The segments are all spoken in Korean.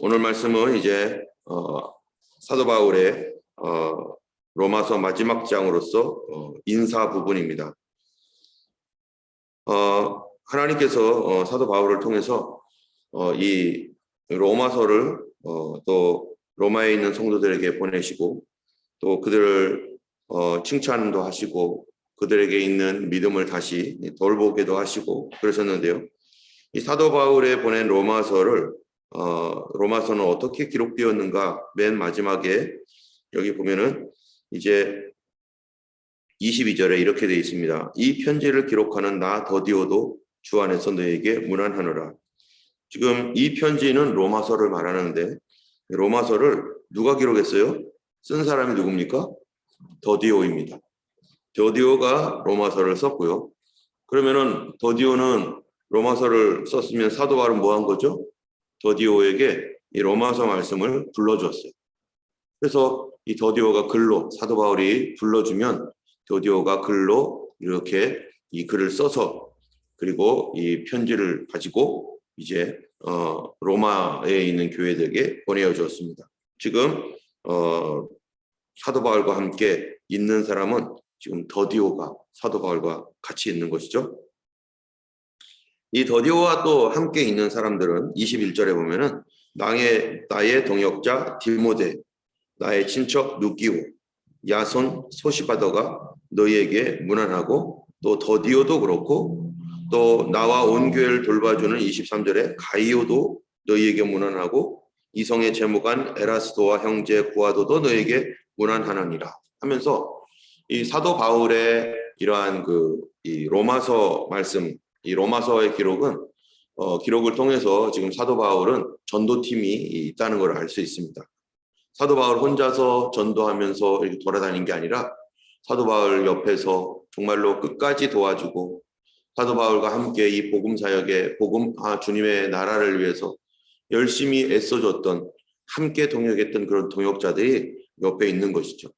오늘 말씀은 이제 어, 사도 바울의 어, 로마서 마지막 장으로서 어, 인사 부분입니다. 어, 하나님께서 어, 사도 바울을 통해서 어, 이 로마서를 어, 또 로마에 있는 성도들에게 보내시고 또 그들을 어, 칭찬도 하시고 그들에게 있는 믿음을 다시 돌보기도 하시고 그러셨는데요. 이 사도 바울에 보낸 로마서를 어, 로마서는 어떻게 기록되었는가 맨 마지막에 여기 보면은 이제 22절에 이렇게 되어 있습니다. 이 편지를 기록하는 나 더디오도 주 안에서 너에게 문안하노라. 지금 이 편지는 로마서를 말하는데 로마서를 누가 기록했어요? 쓴 사람이 누굽니까? 더디오입니다. 더디오가 로마서를 썼고요. 그러면은 더디오는 로마서를 썼으면 사도 바울은 뭐 한 거죠? 더디오에게 이 로마서 말씀을 불러주었어요. 그래서 이 더디오가 글로 사도 바울이 불러주면 더디오가 글로 이렇게 이 글을 써서 그리고 이 편지를 가지고 이제 어 로마에 있는 교회들에게 보내어 주었습니다. 지금 어 사도 바울과 함께 있는 사람은 지금 더디오가 사도 바울과 같이 있는 것이죠. 이 더디오와 또 함께 있는 사람들은 21절에 보면은 나의 나의 동역자 디모데, 나의 친척 누기오, 야손 소시바더가 너희에게 문안하고 또 더디오도 그렇고 또 나와 온 교회를 돌봐주는 23절에 가이오도 너희에게 문안하고 이성의 제무관 에라스도와 형제 구아도도 너에게 문안하느니라 하면서 이 사도 바울의 이러한 그 이 로마서 말씀 이 로마서의 기록은 어, 기록을 통해서 지금 사도 바울은 전도팀이 있다는 걸 알 수 있습니다. 사도 바울 혼자서 전도하면서 이렇게 돌아다닌 게 아니라 사도 바울 옆에서 정말로 끝까지 도와주고 사도 바울과 함께 이 복음 사역에 복음 아, 주님의 나라를 위해서 열심히 애써줬던 함께 동역했던 그런 동역자들이 옆에 있는 것이죠.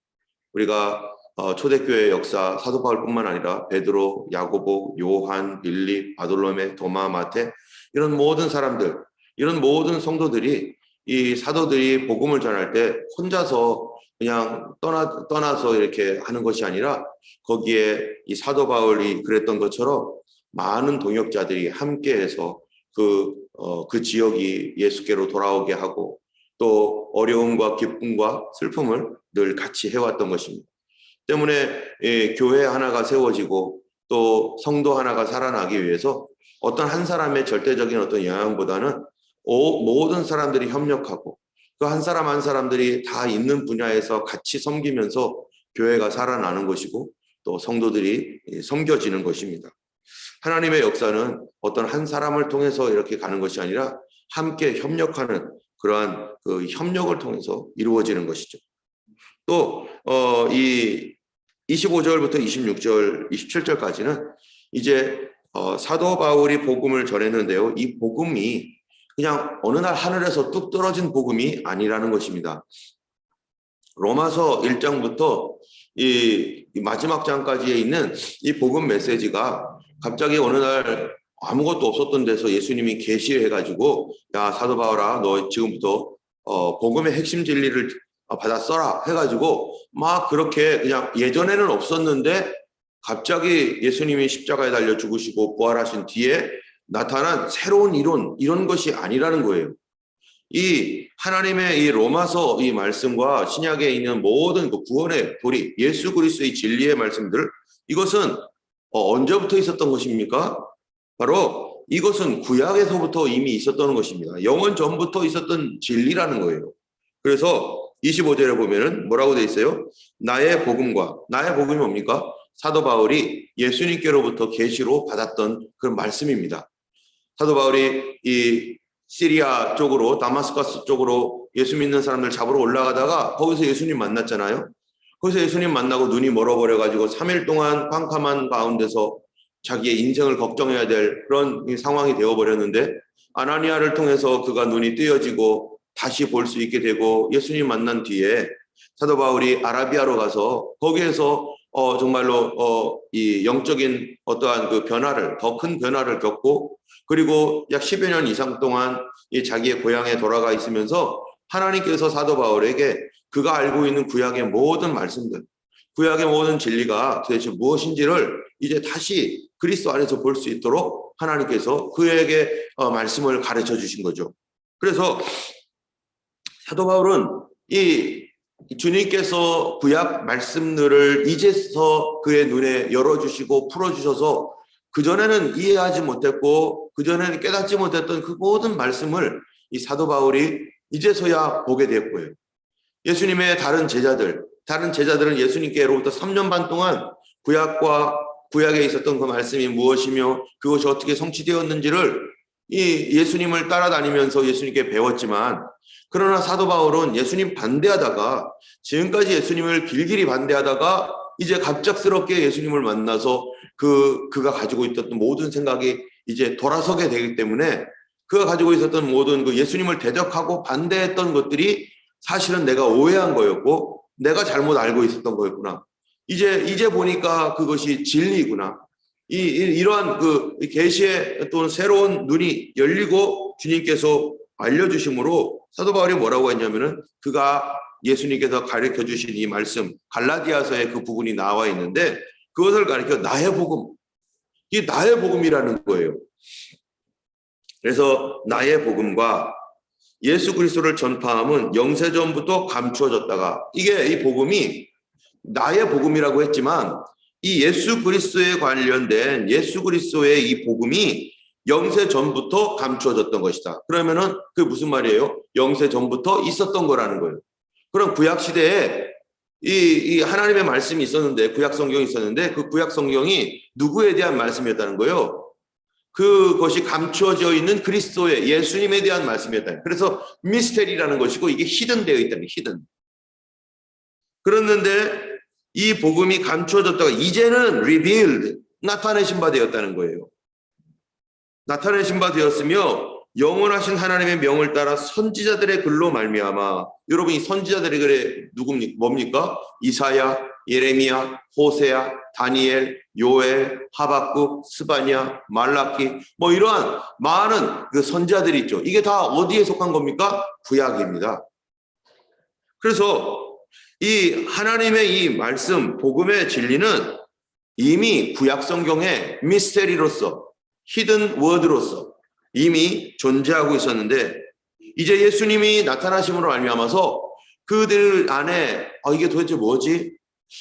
우리가 어, 초대교회 역사 사도 바울뿐만 아니라 베드로, 야고보, 요한, 빌리, 바돌로메, 도마, 마테 이런 모든 사람들, 이런 모든 성도들이 이 사도들이 복음을 전할 때 혼자서 그냥 떠나 떠나서 이렇게 하는 것이 아니라 거기에 이 사도 바울이 그랬던 것처럼 많은 동역자들이 함께해서 그, 어, 그 지역이 예수께로 돌아오게 하고 또 어려움과 기쁨과 슬픔을 늘 같이 해왔던 것입니다. 때문에 예, 교회 하나가 세워지고 또 성도 하나가 살아나기 위해서 어떤 한 사람의 절대적인 어떤 영향보다는 오, 모든 사람들이 협력하고 그 한 사람 한 사람들이 다 있는 분야에서 같이 섬기면서 교회가 살아나는 것이고 또 성도들이 예, 섬겨지는 것입니다. 하나님의 역사는 어떤 한 사람을 통해서 이렇게 가는 것이 아니라 함께 협력하는 그러한 그 협력을 통해서 이루어지는 것이죠. 또, 어, 이 25절부터 26절, 27절까지는 이제 어, 사도 바울이 복음을 전했는데요. 이 복음이 그냥 어느 날 하늘에서 뚝 떨어진 복음이 아니라는 것입니다. 로마서 1장부터 이, 이 마지막 장까지에 있는 이 복음 메시지가 갑자기 어느 날 아무것도 없었던 데서 예수님이 계시해 가지고 야 사도 바울아 너 지금부터 어 복음의 핵심 진리를 받아 써라 해 가지고 막 그렇게 그냥 예전에는 없었는데 갑자기 예수님이 십자가에 달려 죽으시고 부활하신 뒤에 나타난 새로운 이론 이런 것이 아니라는 거예요. 이 하나님의 이 로마서 이 말씀과 신약에 있는 모든 그 구원의 도리 예수 그리스도의 진리의 말씀들 이것은 어, 언제부터 있었던 것입니까? 바로 이것은 구약에서부터 이미 있었던 것입니다. 영원 전부터 있었던 진리라는 거예요. 그래서 25절에 보면은 뭐라고 돼 있어요? 나의 복음과 나의 복음이 뭡니까? 사도 바울이 예수님께로부터 계시로 받았던 그런 말씀입니다. 사도 바울이 이 시리아 쪽으로 다마스커스 쪽으로 예수 믿는 사람들 잡으러 올라가다가 거기서 예수님 만났잖아요. 거기서 예수님 만나고 눈이 멀어버려 가지고 3일 동안 캄캄한 가운데서 자기의 인생을 걱정해야 될 그런 상황이 되어 버렸는데 아나니아를 통해서 그가 눈이 뜨여지고 다시 볼 수 있게 되고 예수님 만난 뒤에 사도 바울이 아라비아로 가서 거기에서 어 정말로 어 이 영적인 어떠한 그 변화를 더 큰 변화를 겪고 그리고 약 10여 년 이상 동안 이 자기의 고향에 돌아가 있으면서 하나님께서 사도 바울에게 그가 알고 있는 구약의 모든 말씀들, 구약의 모든 진리가 도대체 무엇인지를 이제 다시 그리스도 안에서 볼 수 있도록 하나님께서 그에게 어, 말씀을 가르쳐 주신 거죠. 그래서 사도 바울은 이 주님께서 구약 말씀들을 이제서 그의 눈에 열어주시고 풀어주셔서 그전에는 이해하지 못했고 그전에는 깨닫지 못했던 그 모든 말씀을 이 사도 바울이 이제서야 보게 되었고요. 예수님의 다른 제자들, 다른 제자들은 예수님께로부터 3년 반 동안 구약과 구약에 있었던 그 말씀이 무엇이며 그것이 어떻게 성취되었는지를 이 예수님을 따라다니면서 예수님께 배웠지만 그러나 사도 바울은 예수님 반대하다가 지금까지 예수님을 길길이 반대하다가 이제 갑작스럽게 예수님을 만나서 그 그가 가지고 있었던 모든 생각이 이제 돌아서게 되기 때문에 그가 가지고 있었던 모든 그 예수님을 대적하고 반대했던 것들이 사실은 내가 오해한 거였고 내가 잘못 알고 있었던 거였구나. 이제 이제 보니까 그것이 진리구나. 이, 이 이러한 그 계시의 또는 새로운 눈이 열리고 주님께서 알려주심으로 사도 바울이 뭐라고 했냐면은 그가 예수님께서 가르쳐 주신 이 말씀 갈라디아서의 그 부분이 나와 있는데 그것을 가르쳐 나의 복음 이 나의 복음이라는 거예요. 그래서 나의 복음과 예수 그리스도를 전파함은 영세 전부터 감추어졌다가 이게 이 복음이 나의 복음이라고 했지만 이 예수 그리스도에 관련된 예수 그리스도의 이 복음이 영세 전부터 감추어졌던 것이다. 그러면은 그 무슨 말이에요? 영세 전부터 있었던 거라는 거예요. 그럼 구약 시대에 이, 이 하나님의 말씀이 있었는데 구약 성경이 있었는데 그 구약 성경이 누구에 대한 말씀이었다는 거예요? 그것이 감추어져 있는 그리스도의 예수님에 대한 말씀이었다. 그래서 미스테리라는 것이고 이게 히든되어 있다는 히든. 그랬는데 이 복음이 감추어졌다가 이제는 revealed 나타내신 바 되었다는 거예요. 나타내신 바 되었으며 영원하신 하나님의 명을 따라 선지자들의 글로 말미암아 여러분 이 선지자들의 글에 누굽니까? 뭡니까? 이사야, 예레미야, 호세야, 다니엘, 요엘, 하박국, 스바냐, 말라키 뭐 이러한 많은 그 선지자들이 있죠. 이게 다 어디에 속한 겁니까? 구약입니다. 그래서 이 하나님의 이 말씀 복음의 진리는 이미 구약 성경의 미스테리로서 히든 워드로서 이미 존재하고 있었는데 이제 예수님이 나타나심으로 알미암아서 그들 안에 아 이게 도대체 뭐지?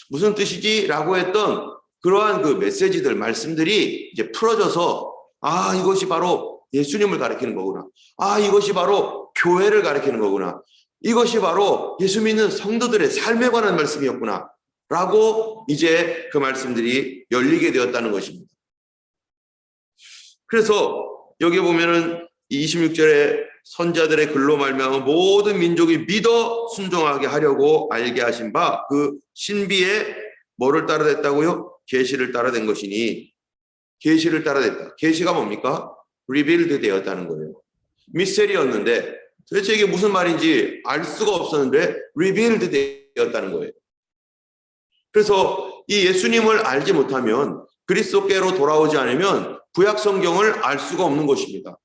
무슨 뜻이지 라고 했던 그러한 그 메시지들 말씀들이 이제 풀어져서 아 이것이 바로 예수님을 가리키는 거구나. 아 이것이 바로 교회를 가리키는 거구나 이것이 바로 예수 믿는 성도들의 삶에 관한 말씀이었구나 라고 이제 그 말씀들이 열리게 되었다는 것입니다. 그래서 여기 보면은 26절에 선자들의 글로 말미암아 모든 민족이 믿어 순종하게 하려고 알게 하신 바 그 신비에 뭐를 따라댔다고요? 계시를 따라댄 것이니 계시를 따라댔다. 계시가 뭡니까? 리빌드 되었다는 거예요. 미스테리였는데 도대체 이게 무슨 말인지 알 수가 없었는데 리빌드 되었다는 거예요. 그래서 이 예수님을 알지 못하면 그리스도께로 돌아오지 않으면 구약 성경을 알 수가 없는 것입니다.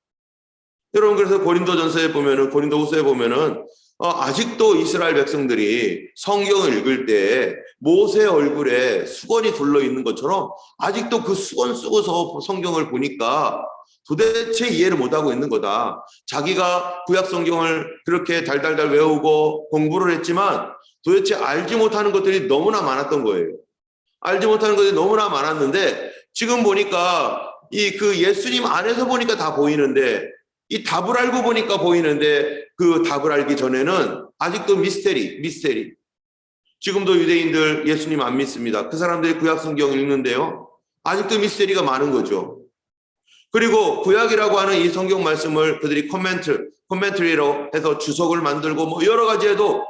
여러분 그래서 고린도전서에 보면은 고린도후서에 보면은 어, 아직도 이스라엘 백성들이 성경을 읽을 때 모세 얼굴에 수건이 둘러 있는 것처럼 아직도 그 수건 쓰고서 성경을 보니까 도대체 이해를 못하고 있는 거다. 자기가 구약 성경을 그렇게 달달달 외우고 공부를 했지만 도대체 알지 못하는 것들이 너무나 많았던 거예요. 알지 못하는 것들이 너무나 많았는데 지금 보니까 이 그 예수님 안에서 보니까 다 보이는데 이 답을 알고 보니까 보이는데 그 답을 알기 전에는 아직도 미스테리, 미스테리. 지금도 유대인들 예수님 안 믿습니다. 그 사람들이 구약 성경 읽는데요. 아직도 미스테리가 많은 거죠. 그리고 구약이라고 하는 이 성경 말씀을 그들이 코멘트, 코멘트리로 해서 주석을 만들고 뭐 여러 가지 해도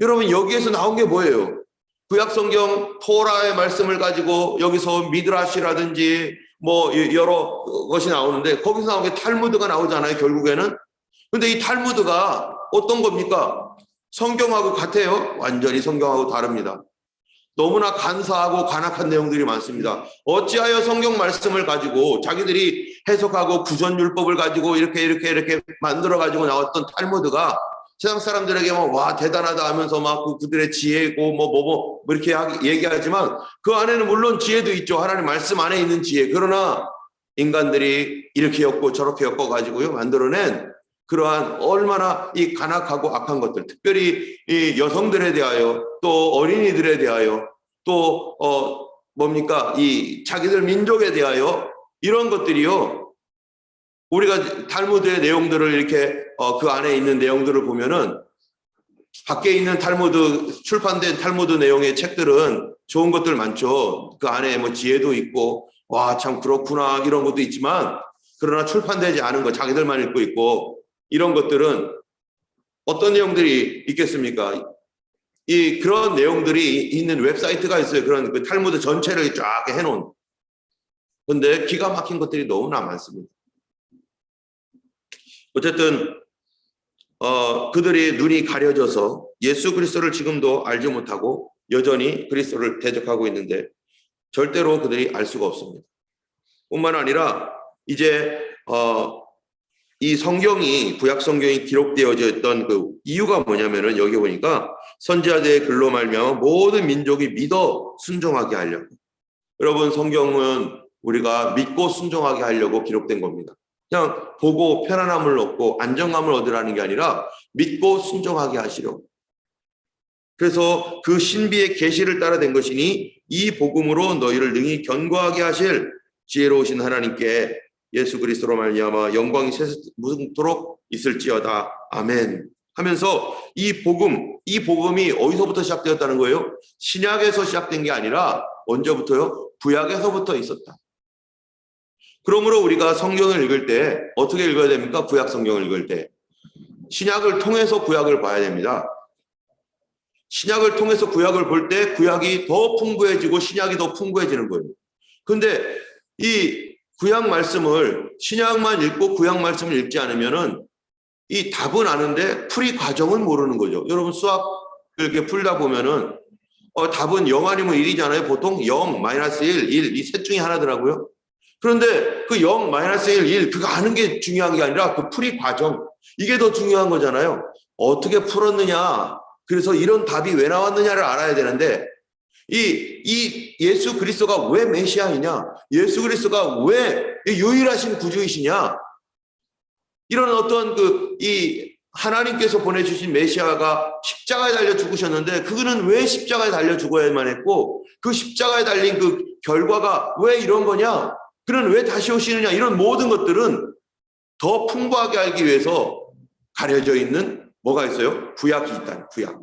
여러분 여기에서 나온 게 뭐예요? 구약 성경 토라의 말씀을 가지고 여기서 미드라시라든지 뭐 여러 것이 나오는데 거기서 나온 게 탈무드가 나오잖아요 결국에는. 근데 이 탈무드가 어떤 겁니까? 성경하고 같아요? 완전히 성경하고 다릅니다. 너무나 간사하고 간악한 내용들이 많습니다. 어찌하여 성경 말씀을 가지고 자기들이 해석하고 구전율법을 가지고 이렇게 이렇게 이렇게 만들어 가지고 나왔던 탈무드가 세상 사람들에게 막와 대단하다 하면서 막 그- 그들의 지혜고 뭐뭐 뭐 이렇게 얘기하지만 그 안에는 물론 지혜도 있죠. 하나님 말씀 안에 있는 지혜. 그러나 인간들이 이렇게 엮고 저렇게 엮어 가지고요. 만들어낸 그러한 얼마나 이 간악하고 악한 것들 특별히 이 여성들에 대하여 또 어린이들에 대하여 또 어 뭡니까? 이 자기들 민족에 대하여 이런 것들이요 우리가 탈무드의 내용들을 이렇게 어, 그 안에 있는 내용들을 보면은 밖에 있는 탈무드 출판된 탈무드 내용의 책들은 좋은 것들 많죠. 그 안에 뭐 지혜도 있고 와 참 그렇구나 이런 것도 있지만 그러나 출판되지 않은 거 자기들만 읽고 있고 이런 것들은 어떤 내용들이 있겠습니까? 이 그런 내용들이 있는 웹사이트가 있어요. 그런 그 탈무드 전체를 쫙 해놓은. 근데 기가 막힌 것들이 너무나 많습니다. 어쨌든 어, 그들의 눈이 가려져서 예수 그리스도를 지금도 알지 못하고 여전히 그리스도를 대적하고 있는데 절대로 그들이 알 수가 없습니다. 뿐만 아니라 이제 어, 이 성경이 구약 성경이 기록되어져 있던 그 이유가 뭐냐면은 여기 보니까 선지자들의 글로 말미암아 모든 민족이 믿어 순종하게 하려고 여러분 성경은 우리가 믿고 순종하게 하려고 기록된 겁니다. 그냥 보고 편안함을 얻고 안정감을 얻으라는 게 아니라 믿고 순종하게 하시려고. 그래서 그 신비의 계시를 따라 된 것이니 이 복음으로 너희를 능히 견고하게 하실 지혜로우신 하나님께 예수 그리스도로 말미암아 영광이 세무도록 있을지어다 아멘 하면서 이 복음 이 복음이 어디서부터 시작되었다는 거예요? 신약에서 시작된 게 아니라 언제부터요? 구약에서부터 있었다. 그러므로 우리가 성경을 읽을 때 어떻게 읽어야 됩니까? 구약 성경을 읽을 때 신약을 통해서 구약을 봐야 됩니다. 신약을 통해서 구약을 볼 때 구약이 더 풍부해지고 신약이 더 풍부해지는 거예요. 근데 이 구약 말씀을 신약만 읽고 구약 말씀을 읽지 않으면은 이 답은 아는데 풀이 과정은 모르는 거죠. 여러분 수학 이렇게 풀다 보면은 어, 답은 0 아니면 1이잖아요. 보통 0, 마이너스 1, 1, 이 셋 중에 하나더라고요. 그런데 그 0, 마이너스 1, 1 그거 아는 게 중요한 게 아니라 그 풀이 과정 이게 더 중요한 거잖아요. 어떻게 풀었느냐. 그래서 이런 답이 왜 나왔느냐를 알아야 되는데 이, 이 예수 그리스도가 왜 메시아이냐? 예수 그리스도가 왜 유일하신 구주이시냐? 이런 어떤 그, 이 하나님께서 보내주신 메시아가 십자가에 달려 죽으셨는데 그거는 왜 십자가에 달려 죽어야만 했고 그 십자가에 달린 그 결과가 왜 이런 거냐? 그는 왜 다시 오시느냐? 이런 모든 것들은 더 풍부하게 알기 위해서 가려져 있는 뭐가 있어요? 구약이 있다. 구약.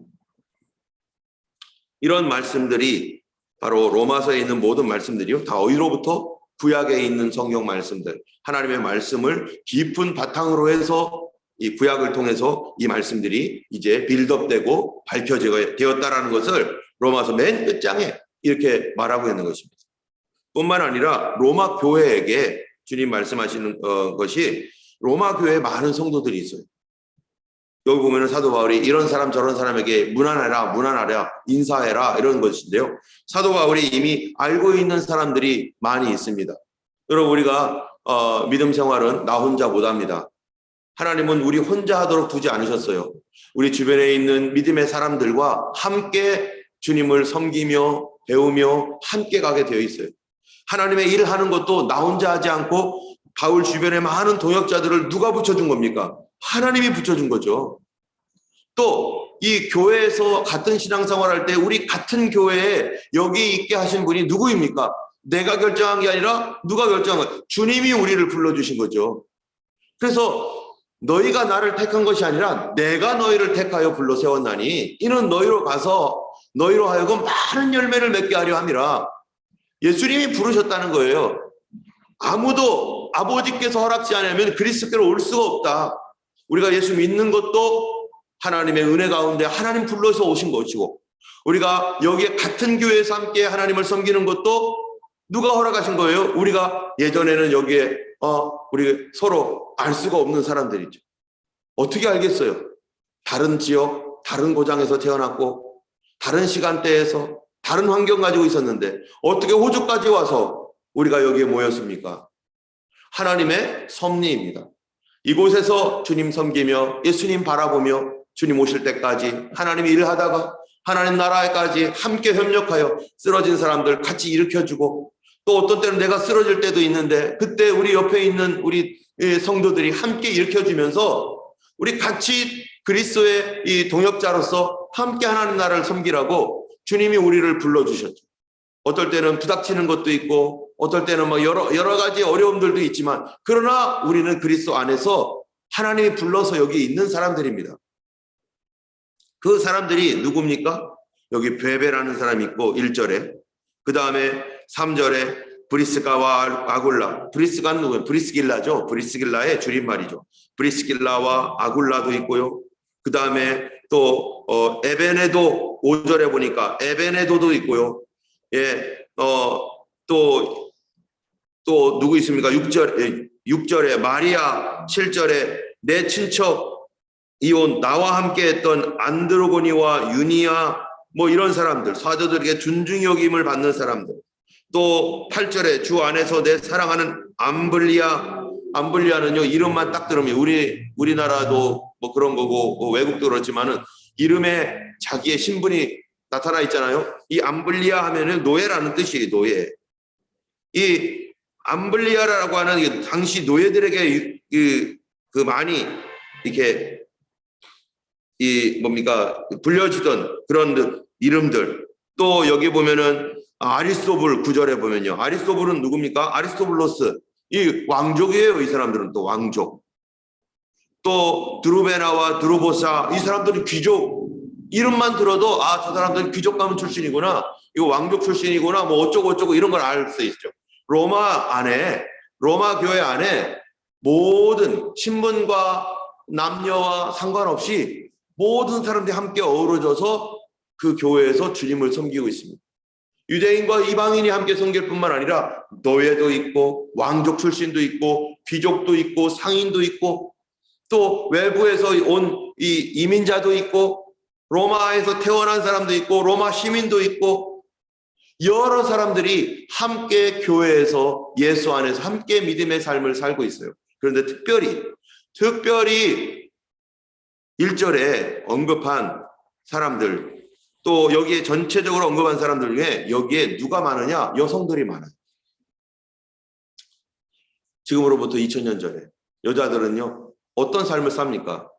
이런 말씀들이 바로 로마서에 있는 모든 말씀들이요. 다 어디로부터? 구약에 있는 성경 말씀들. 하나님의 말씀을 깊은 바탕으로 해서 이 구약을 통해서 이 말씀들이 이제 빌드업되고 밝혀되었다라는 것을 로마서 맨 끝장에 이렇게 말하고 있는 것입니다. 뿐만 아니라 로마 교회에게 주님 말씀하시는 어, 것이 로마 교회에 많은 성도들이 있어요. 여기 보면은 사도 바울이 이런 사람 저런 사람에게 무난해라 무난하라 인사해라 이런 것인데요. 사도 바울이 이미 알고 있는 사람들이 많이 있습니다. 여러분 우리가 어, 믿음 생활은 나 혼자 못합니다. 하나님은 우리 혼자 하도록 두지 않으셨어요. 우리 주변에 있는 믿음의 사람들과 함께 주님을 섬기며 배우며 함께 가게 되어 있어요. 하나님의 일을 하는 것도 나 혼자 하지 않고 바울 주변에 많은 동역자들을 누가 붙여준 겁니까? 하나님이 붙여준 거죠. 또 이 교회에서 같은 신앙생활 할 때 우리 같은 교회에 여기 있게 하신 분이 누구입니까? 내가 결정한 게 아니라 누가 결정한 거야? 주님이 우리를 불러주신 거죠. 그래서 너희가 나를 택한 것이 아니라 내가 너희를 택하여 불러 세웠나니 이는 너희로 가서 너희로 하여금 많은 열매를 맺게 하려 함이라. 예수님이 부르셨다는 거예요. 아무도 아버지께서 허락지 않으면 그리스도께로 올 수가 없다. 우리가 예수 믿는 것도 하나님의 은혜 가운데 하나님 불러서 오신 것이고 우리가 여기에 같은 교회에서 함께 하나님을 섬기는 것도 누가 허락하신 거예요? 우리가 예전에는 여기에 어 우리 서로 알 수가 없는 사람들이죠. 어떻게 알겠어요? 다른 지역, 다른 고장에서 태어났고 다른 시간대에서 다른 환경 가지고 있었는데 어떻게 호주까지 와서 우리가 여기에 모였습니까? 하나님의 섭리입니다. 이곳에서 주님 섬기며 예수님 바라보며 주님 오실 때까지 하나님이 일하다가 하나님 나라에까지 함께 협력하여 쓰러진 사람들 같이 일으켜주고 또 어떤 때는 내가 쓰러질 때도 있는데 그때 우리 옆에 있는 우리 예, 성도들이 함께 일으켜주면서 우리 같이 그리스도의 이 동역자로서 함께 하나님 나라를 섬기라고 주님이 우리를 불러주셨죠. 어떨 때는 부닥치는 것도 있고 어떨 때는 뭐 여러 여러 가지 어려움들도 있지만 그러나 우리는 그리스도 안에서 하나님이 불러서 여기 있는 사람들입니다. 그 사람들이 누굽니까? 여기 베베라는 사람이 있고 1절에 그 다음에 3절에 브리스가와 아굴라 브리스가는 누구예요? 브리스길라죠. 브리스길라의 줄임말이죠. 브리스길라와 아굴라도 있고요. 그 다음에 또 어, 에베네도 5절에 보니까 에베네도도 있고요. 예, 어, 또, 또 누구 있습니까? 6절, 6절에 마리아, 7절에 내 친척 이온 나와 함께 했던 안드로고니와 유니아 뭐 이런 사람들, 사도들에게 존중 여김을 받는 사람들. 또 8절에 주 안에서 내 사랑하는 암블리아, 암블리아는요, 이름만 딱 들으면 우리, 우리나라도 뭐 그런 거고 뭐 외국도 그렇지만은 이름에 자기의 신분이 나타나 있잖아요. 이 암블리아 하면은 노예라는 뜻이에요, 노예. 이 암블리아라고 하는 이 당시 노예들에게 그, 그 많이 이렇게 이 뭡니까? 불려주던 그런 이름들. 또 여기 보면은 아리스토블 구절에 보면요. 아리스토블은 누굽니까? 아리스토블로스. 이 왕족이에요 이 사람들은 또 왕족. 또 드루베나와 드루보사 이 사람들은 귀족 이름만 들어도 아 저 사람들은 귀족 가문 출신이구나 이거 왕족 출신이구나 뭐 어쩌고 어쩌고 이런 걸 알 수 있죠 로마 안에 로마 교회 안에 모든 신분과 남녀와 상관없이 모든 사람들이 함께 어우러져서 그 교회에서 주님을 섬기고 있습니다. 유대인과 이방인이 함께 섬길 뿐만 아니라 노예도 있고 왕족 출신도 있고 귀족도 있고 상인도 있고 또 외부에서 온 이 이민자도 있고 로마에서 태어난 사람도 있고 로마 시민도 있고 여러 사람들이 함께 교회에서 예수 안에서 함께 믿음의 삶을 살고 있어요. 그런데 특별히 특별히 1절에 언급한 사람들 또 여기에 전체적으로 언급한 사람들 중에 여기에 누가 많으냐? 여성들이 많아요. 지금으로부터 2000년 전에 여자들은요 어떤 삶을 삽니까?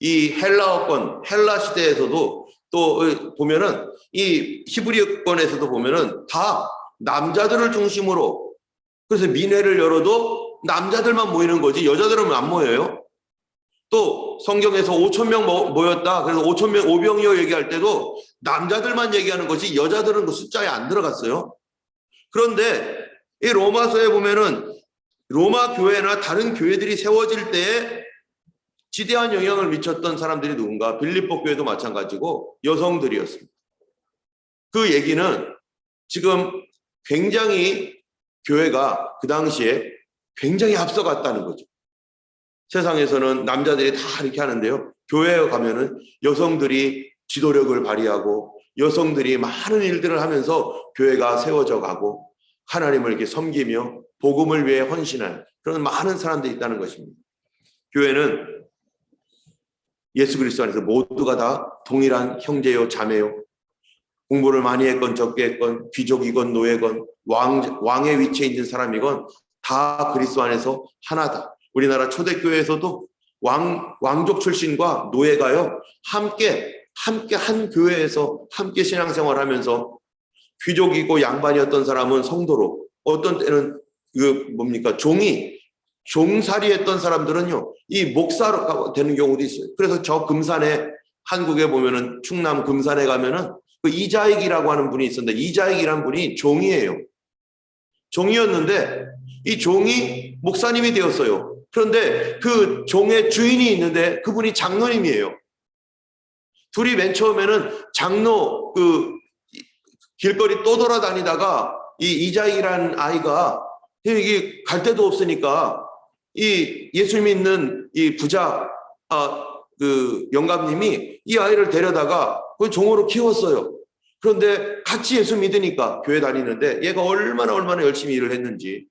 이 헬라어권 헬라 시대에서도 또 보면은 이 히브리어권에서도 보면은 다 남자들을 중심으로 그래서 민회를 열어도 남자들만 모이는 거지 여자들은 안 모여요. 또 성경에서 5천 명 모였다. 그래서 5천 명 오병이어 얘기할 때도 남자들만 얘기하는 것이 여자들은 그 숫자에 안 들어갔어요. 그런데 이 로마서에 보면은 로마 교회나 다른 교회들이 세워질 때에 지대한 영향을 미쳤던 사람들이 누군가 빌립보 교회도 마찬가지고 여성들이었습니다. 그 얘기는 지금 굉장히 교회가 그 당시에 굉장히 앞서갔다는 거죠. 세상에서는 남자들이 다 이렇게 하는데요. 교회에 가면은 여성들이 지도력을 발휘하고 여성들이 많은 일들을 하면서 교회가 세워져 가고 하나님을 이렇게 섬기며 복음을 위해 헌신할 그런 많은 사람들이 있다는 것입니다. 교회는 예수 그리스도 안에서 모두가 다 동일한 형제요 자매요 공부를 많이 했건 적게 했건 귀족이건 노예건 왕, 왕의 위치에 있는 사람이건 다 그리스도 안에서 하나다. 우리나라 초대교회에서도 왕, 왕족 출신과 노예가요, 함께, 함께 한 교회에서 함께 신앙생활 하면서 귀족이고 양반이었던 사람은 성도로, 어떤 때는 그 뭡니까, 종이, 종살이 했던 사람들은요, 이 목사로 되는 경우도 있어요. 그래서 저 금산에, 한국에 보면은 충남 금산에 가면은 그 이자익이라고 하는 분이 있었는데, 이자익이라는 분이 종이에요. 종이었는데, 이 종이 목사님이 되었어요. 그런데 그 종의 주인이 있는데 그분이 장로님이에요. 둘이 맨 처음에는 장로 그 길거리 또 돌아다니다가 이 이자익이라는 아이가 이게 갈 데도 없으니까 이 예수 믿는 이 부자 아 그 영감님이 이 아이를 데려다가 그 종으로 키웠어요. 그런데 같이 예수 믿으니까 교회 다니는데 얘가 얼마나 얼마나 열심히 일을 했는지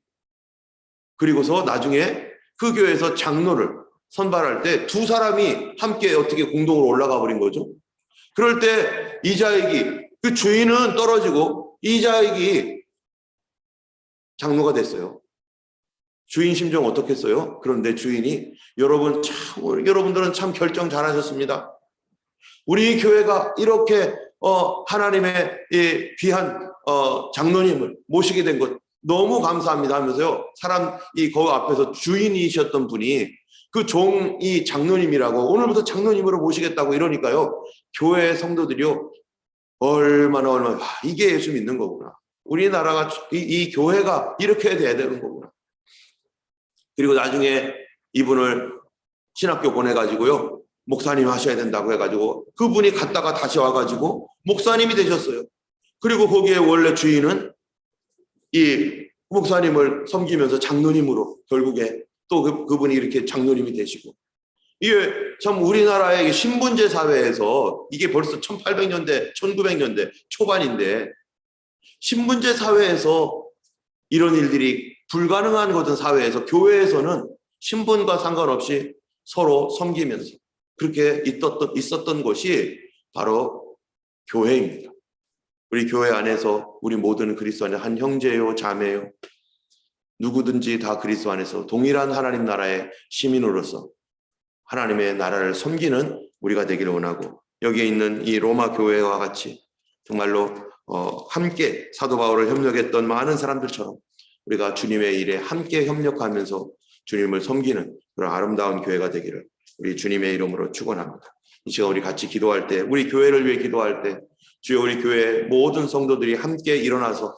그리고서 나중에 그 교회에서 장로를 선발할 때 두 사람이 함께 어떻게 공동으로 올라가 버린 거죠. 그럴 때 이자익이 그 주인은 떨어지고 이자익이 장로가 됐어요. 주인 심정 어떻겠어요? 그런데 주인이 여러분 참 여러분들은 참 결정 잘하셨습니다. 우리 교회가 이렇게 어, 하나님의 이 귀한 어, 장로님을 모시게 된 것 너무 감사합니다 하면서요. 사람 이 거기 앞에서 주인이셨던 분이 그 종 이 장로님이라고 오늘부터 장로님으로 모시겠다고 이러니까요. 교회 성도들이요. 얼마나 얼마나 아, 이게 예수 믿는 거구나. 우리나라가 이, 이 교회가 이렇게 돼야 되는 거구나. 그리고 나중에 이분을 신학교 보내가지고요. 목사님 하셔야 된다고 해가지고 그분이 갔다가 다시 와가지고 목사님이 되셨어요. 그리고 거기에 원래 주인은 이 목사님을 섬기면서 장로님으로 결국에 또 그, 그분이 이렇게 장로님이 되시고 이게 참 우리나라의 신분제 사회에서 이게 벌써 1800년대, 1900년대 초반인데 신분제 사회에서 이런 일들이 불가능한 것은 사회에서 교회에서는 신분과 상관없이 서로 섬기면서 그렇게 있었던, 있었던 것이 바로 교회입니다. 우리 교회 안에서 우리 모든 그리스도 안에 한 형제요, 자매요, 누구든지 다 그리스도 안에서 동일한 하나님 나라의 시민으로서 하나님의 나라를 섬기는 우리가 되기를 원하고 여기에 있는 이 로마 교회와 같이 정말로 어, 함께 사도 바울을 협력했던 많은 사람들처럼 우리가 주님의 일에 함께 협력하면서 주님을 섬기는 그런 아름다운 교회가 되기를 우리 주님의 이름으로 축원합니다. 이 시간 우리 같이 기도할 때 우리 교회를 위해 기도할 때 주여 우리 교회 모든 성도들이 함께 일어나서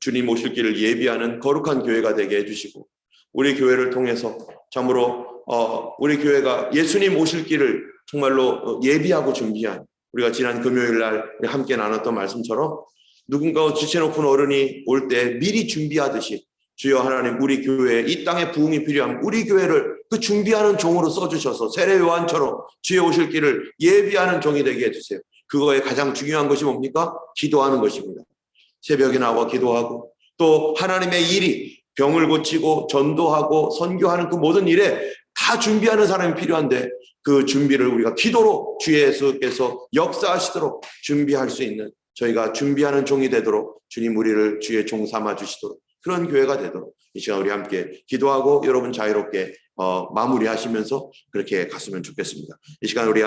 주님 오실 길을 예비하는 거룩한 교회가 되게 해주시고 우리 교회를 통해서 참으로 어, 우리 교회가 예수님 오실 길을 정말로 어, 예비하고 준비한 우리가 지난 금요일 날 함께 나눴던 말씀처럼 누군가 지체놓고 어른이 올 때 미리 준비하듯이 주여 하나님 우리 교회 이 땅에 부흥이 필요한 우리 교회를 그 준비하는 종으로 써주셔서 세례 요한처럼 주여 오실 길을 예비하는 종이 되게 해주세요. 그거에 가장 중요한 것이 뭡니까? 기도하는 것입니다. 새벽에 나와 기도하고 또 하나님의 일이 병을 고치고 전도하고 선교하는 그 모든 일에 다 준비하는 사람이 필요한데 그 준비를 우리가 기도로 주 예수께서 역사하시도록 준비할 수 있는 저희가 준비하는 종이 되도록 주님 우리를 주의 종 삼아 주시도록 그런 교회가 되도록 이 시간 우리 함께 기도하고 여러분 자유롭게 어, 마무리하시면서 그렇게 갔으면 좋겠습니다. 이 시간 우리